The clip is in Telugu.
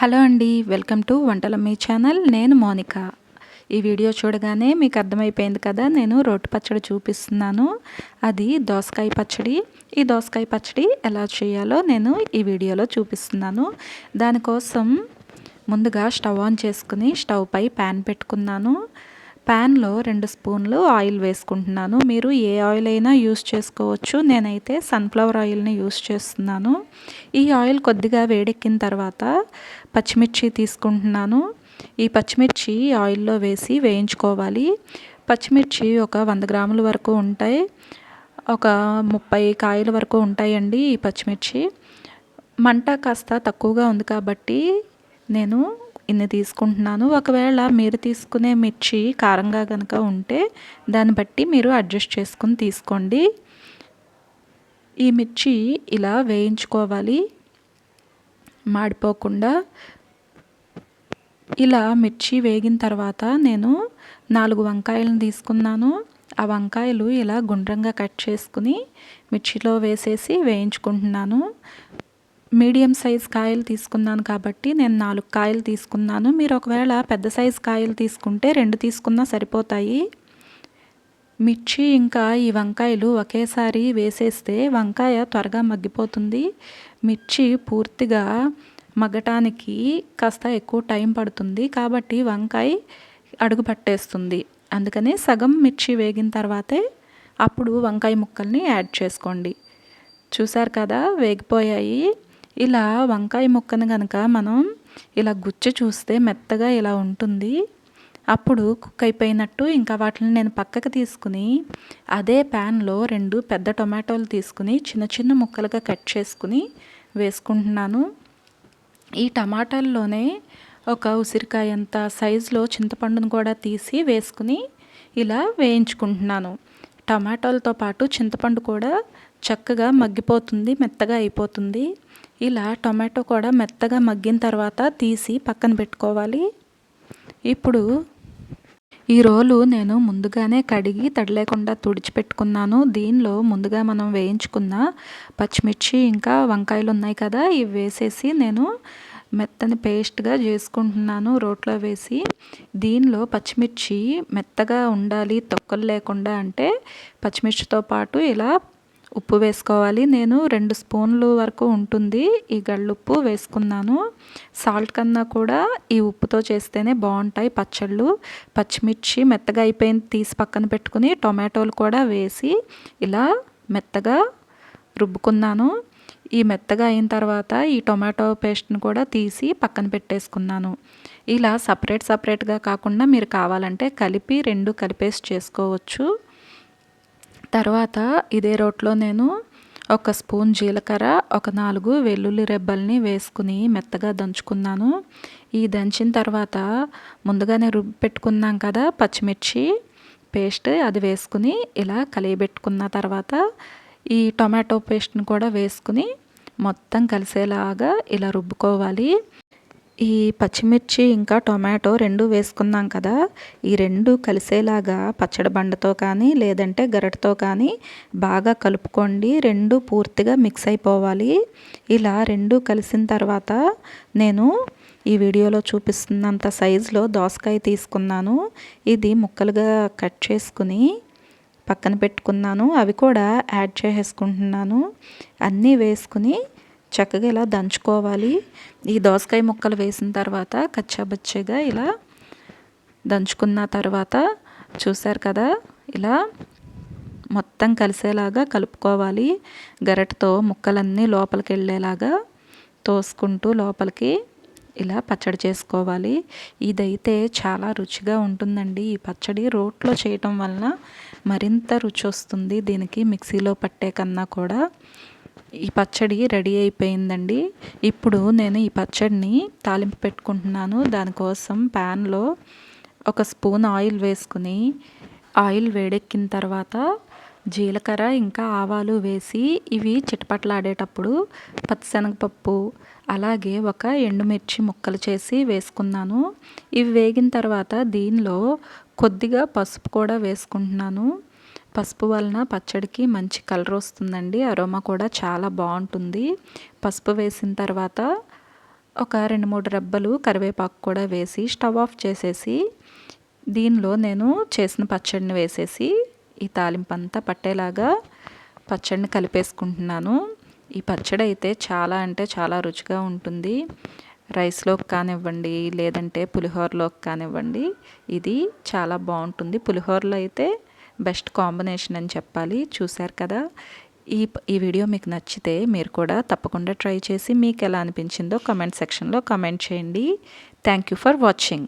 హలో అండి వెల్కమ్ టు వంటల మీ ఛానల్. నేను మోనిక. ఈ వీడియో చూడగానే మీకు అర్థమైపోయింది కదా నేను రోటి పచ్చడి చూపిస్తున్నాను. అది దోసకాయ పచ్చడి. ఈ దోసకాయ పచ్చడి ఎలా చేయాలో నేను ఈ వీడియోలో చూపిస్తున్నాను. దానికోసం ముందుగా స్టవ్ ఆన్ చేసుకుని స్టవ్ పై ప్యాన్ పెట్టుకున్నాను. ప్యాన్లో రెండు స్పూన్లు ఆయిల్ వేసుకుంటున్నాను. మీరు ఏ ఆయిల్ అయినా యూస్ చేసుకోవచ్చు. నేనైతే సన్ఫ్లవర్ ఆయిల్ని యూస్ చేస్తున్నాను. ఈ ఆయిల్ కొద్దిగా వేడెక్కిన తర్వాత పచ్చిమిర్చి తీసుకుంటున్నాను. ఈ పచ్చిమిర్చి ఆయిల్లో వేసి వేయించుకోవాలి. పచ్చిమిర్చి ఒక వంద గ్రాముల వరకు ఉంటాయి. ఒక ముప్పై కాయల వరకు ఉంటాయండి ఈ పచ్చిమిర్చి. మంట కాస్త తక్కువగా ఉంది కాబట్టి నేను ఇన్ని తీసుకుంటున్నాను. ఒకవేళ మీరు తీసుకునే మిర్చి కారంగా కనుక ఉంటే దాన్ని బట్టి మీరు అడ్జస్ట్ చేసుకుని తీసుకోండి. ఈ మిర్చి ఇలా వేయించుకోవాలి. మాడిపోకుండా ఇలా మిర్చి వేగిన తర్వాత నేను నాలుగు వంకాయలను తీసుకున్నాను. ఆ వంకాయలు ఇలా గుండ్రంగా కట్ చేసుకుని మిర్చిలో వేసేసి వేయించుకుంటున్నాను. మీడియం సైజ్ కాయలు తీసుకున్నాను కాబట్టి నేను నాలుగు కాయలు తీసుకున్నాను. మీరు ఒకవేళ పెద్ద సైజ్ కాయలు తీసుకుంటే రెండు తీసుకున్నా సరిపోతాయి. మిర్చి ఇంకా ఈ వంకాయలు ఒకేసారి వేసేస్తే వంకాయ త్వరగా మగ్గిపోతుంది. మిర్చి పూర్తిగా మగ్గటానికి కాస్త ఎక్కువ టైం పడుతుంది కాబట్టి వంకాయ అడుగు పట్టేస్తుంది. అందుకని సగం మిర్చి వేగిన తర్వాతే అప్పుడు వంకాయ ముక్కల్ని యాడ్ చేసుకోండి. చూసారు కదా వేగిపోయాయి. ఇలా వంకాయ ముక్కను కనుక మనం ఇలా గుచ్చి చూస్తే మెత్తగా ఇలా ఉంటుంది. అప్పుడు కుక్ అయిపోయినట్టు ఇంకా వాటిని నేను పక్కకు తీసుకుని అదే ప్యాన్లో రెండు పెద్ద టొమాటోలు తీసుకుని చిన్న చిన్న ముక్కలుగా కట్ చేసుకుని వేసుకుంటున్నాను. ఈ టమాటాల్లోనే ఒక ఉసిరికాయ అంత సైజులో చింతపండును కూడా తీసి వేసుకుని ఇలా వేయించుకుంటున్నాను. టమాటాలతో పాటు చింతపండు కూడా చక్కగా మగ్గిపోతుంది మెత్తగా అయిపోతుంది. ఇలా టొమాటో కూడా మెత్తగా మగ్గిన తర్వాత తీసి పక్కన పెట్టుకోవాలి. ఇప్పుడు ఈ రోలు నేను ముందుగానే కడిగి తడలేకుండా తుడిచిపెట్టుకున్నాను. దీనిలో ముందుగా మనం వేయించుకున్న పచ్చిమిర్చి ఇంకా వంకాయలు ఉన్నాయి కదా ఇవి వేసేసి నేను మెత్తని పేస్ట్గా చేసుకుంటున్నాను రోట్లో వేసి. దీనిలో పచ్చిమిర్చి మెత్తగా ఉండాలి తొక్కలు లేకుండా అంటే పచ్చిమిర్చితో పాటు ఇలా ఉప్పు వేసుకోవాలి. నేను రెండు స్పూన్లు వరకు ఉంటుంది. ఈ గళ్ళుప్పు వేసుకున్నాను. సాల్ట్ కన్నా కూడా ఈ ఉప్పుతో చేస్తేనే బాగుంటాయి పచ్చళ్ళు. పచ్చిమిర్చి మెత్తగా అయిపోయింది తీసి పక్కన పెట్టుకుని టొమాటోలు కూడా వేసి ఇలా మెత్తగా రుబ్బుకున్నాను. ఈ మెత్తగా అయిన తర్వాత ఈ టొమాటో పేస్ట్ని కూడా తీసి పక్కన పెట్టేసుకున్నాను. ఇలా సపరేట్ సపరేట్గా కాకుండా మీరు కావాలంటే కలిపి రెండు కలిపేసి చేసుకోవచ్చు. తర్వాత ఇదే రోట్లో నేను ఒక స్పూన్ జీలకర్ర ఒక నాలుగు వెల్లుల్లి రెబ్బల్ని వేసుకుని మెత్తగా దంచుకున్నాను. ఈ దంచిన తర్వాత ముందుగానే రుబ్బి పెట్టుకున్నాం కదా పచ్చిమిర్చి పేస్ట్ అది వేసుకుని ఇలా కలియబెట్టుకున్న తర్వాత ఈ టొమాటో పేస్ట్ని కూడా వేసుకుని మొత్తం కలిసేలాగా ఇలా రుబ్బుకోవాలి. ఈ పచ్చిమిర్చి ఇంకా టొమాటో రెండు వేసుకున్నాం కదా ఈ రెండు కలిసేలాగా పచ్చడి బండతో కానీ లేదంటే గరటతో కానీ బాగా కలుపుకోండి. రెండు పూర్తిగా మిక్స్ అయిపోవాలి. ఇలా రెండు కలిసిన తర్వాత నేను ఈ వీడియోలో చూపిస్తున్నంత సైజులో దోసకాయ తీసుకున్నాను. ఇది ముక్కలుగా కట్ చేసుకుని పక్కన పెట్టుకున్నాను. అవి కూడా యాడ్ చేసేసుకుంటున్నాను. అన్నీ వేసుకుని చక్కగా ఇలా దంచుకోవాలి. ఈ దోసకాయ ముక్కలు వేసిన తర్వాత కచ్చాబచ్చగా ఇలా దంచుకున్న తర్వాత చూసారు కదా ఇలా మొత్తం కలిసేలాగా కలుపుకోవాలి. గరటతో ముక్కలన్నీ లోపలికి వెళ్ళేలాగా తోసుకుంటూ లోపలికి ఇలా పచ్చడి చేసుకోవాలి. ఇదైతే చాలా రుచిగా ఉంటుందండి. ఈ పచ్చడి రోట్లో చేయటం వలన మరింత రుచి వస్తుంది. దీనికి మిక్సీలో పట్టే కన్నా కూడా ఈ పచ్చడి రెడీ అయిపోయిందండి. ఇప్పుడు నేను ఈ పచ్చడిని తాలింపు పెట్టుకుంటున్నాను. దానికోసం ప్యాన్లో ఒక స్పూన్ ఆయిల్ వేసుకుని ఆయిల్ వేడెక్కిన తర్వాత జీలకర్ర ఇంకా ఆవాలు వేసి ఇవి చిటపట్లాడేటప్పుడు పచ్చిశనగపప్పు అలాగే ఒక ఎండుమిర్చి ముక్కలు చేసి వేసుకున్నాను. ఇవి వేగిన తర్వాత దీనిలో కొద్దిగా పసుపు కూడా వేసుకుంటున్నాను. పసుపు వలన పచ్చడికి మంచి కలర్ వస్తుందండి. అరోమా కూడా చాలా బాగుంటుంది. పసుపు వేసిన తర్వాత ఒక రెండు మూడు రెబ్బలు కరివేపాకు కూడా వేసి స్టవ్ ఆఫ్ చేసేసి దీనిలో నేను చేసిన పచ్చడిని వేసేసి ఈ తాలింపు అంతా పట్టేలాగా పచ్చడిని కలిపేసుకుంటున్నాను. ఈ పచ్చడి అయితే చాలా అంటే చాలా రుచిగా ఉంటుంది. రైస్లోకి కానివ్వండి లేదంటే పులిహోరలోకి కానివ్వండి ఇది చాలా బాగుంటుంది. పులిహోరలో అయితే బెస్ట్ కాంబినేషన్ అని చెప్పాలి. చూశారు కదా? ఈ ఈ వీడియో మీకు నచ్చితే మీరు కూడా తప్పకుండా ట్రై చేసి మీకు ఎలా అనిపించిందో కమెంట్ సెక్షన్లో కమెంట్ చేయండి. Thank you for watching.